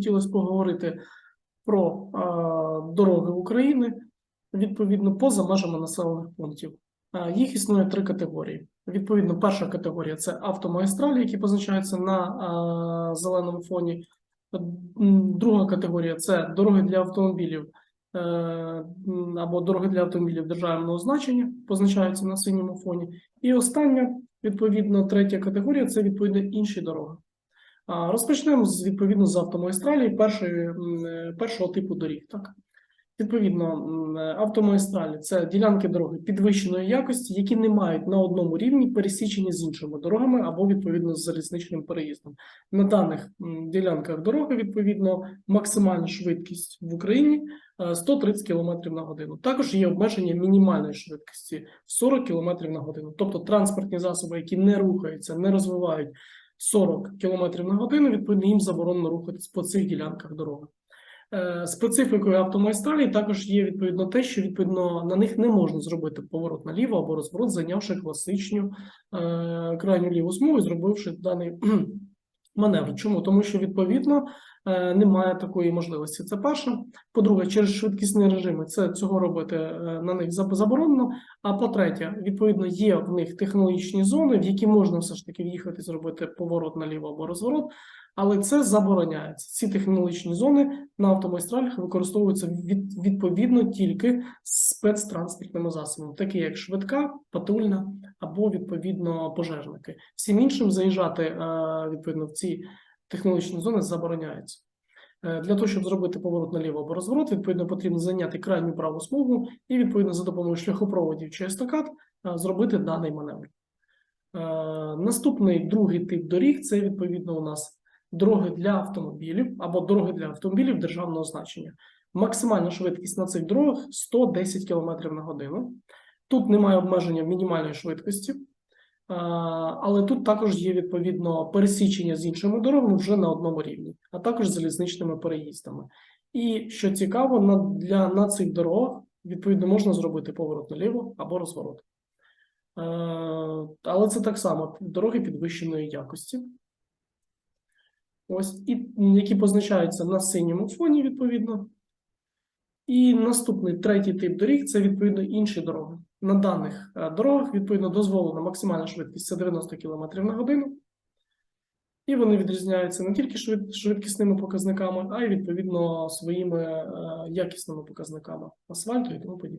хотілося поговорити про е, дороги України, відповідно, поза межами населених пунктів. Е, Їх існує три категорії. Відповідно, перша категорія це автомагістралі, які позначаються на е, зеленому фоні. Друга категорія це дороги для автомобілів або дороги для автомобілів державного значення, позначаються на синьому фоні. І остання, відповідно, третя категорія це відповідно інші дороги. Розпочнемо з відповідно з автомагістралі першої, е, першого типу доріг. Так? Відповідно, е, автомагістралі це ділянки дороги підвищеної якості, які не мають на одному рівні пересічення з іншими дорогами або відповідно з залізничним переїздом. На даних ділянках дороги відповідно максимальна швидкість в Україні е, 130 км на годину. Також є обмеження мінімальної швидкості в 40 км на годину. Тобто транспортні засоби, які не рухаються, не розвивають 40 км на годину, відповідно, їм заборонено рухатись по цих ділянках дороги. Е, Специфікою автомагістралі також є відповідно те, що відповідно на них не можна зробити поворот наліво або розворот, зайнявши класичну е, крайню ліву смугу, зробивши даний маневр. Чому? Тому що відповідно е, немає такої можливості. Це перше. По-друге, через швидкісні режими це цього робити е, на них заборонено. А по-третє, відповідно, є в них технологічні зони, в які можна все ж таки в'їхати, зробити поворот наліво або розворот, але це забороняється. Ці технологічні зони на автомагістралях використовуються від, відповідно тільки спецтранспортними засобами, такі як швидка, патрульна або відповідно пожежники. Всім іншим заїжджати е, відповідно в ці технологічні зони забороняється. Е, Для того, щоб зробити поворот наліво або розворот, відповідно потрібно зайняти крайню праву смугу і відповідно за допомогою шляхопроводів чи естакад е, зробити даний маневр. Наступний другий тип доріг це відповідно у нас дороги для автомобілів або дороги для автомобілів державного значення. Максимальна швидкість на цих дорогах 110 км на годину. Тут немає обмеження мінімальної швидкості, але тут також є відповідно пересічення з іншими дорогами вже на одному рівні, а також залізничними переїздами. І що цікаво, на, для, на цих дорогах відповідно можна зробити поворот наліво або розворот. Але це так само дороги підвищеної якості. Ось, і які позначаються на синьому фоні, відповідно. І наступний третій тип доріг це відповідно інші дороги. На даних е, дорогах відповідно дозволена максимальна швидкість це 90 км на годину. І вони відрізняються не тільки швидкісними показниками, а й відповідно своїми е, якісними показниками асфальту і тому подібне.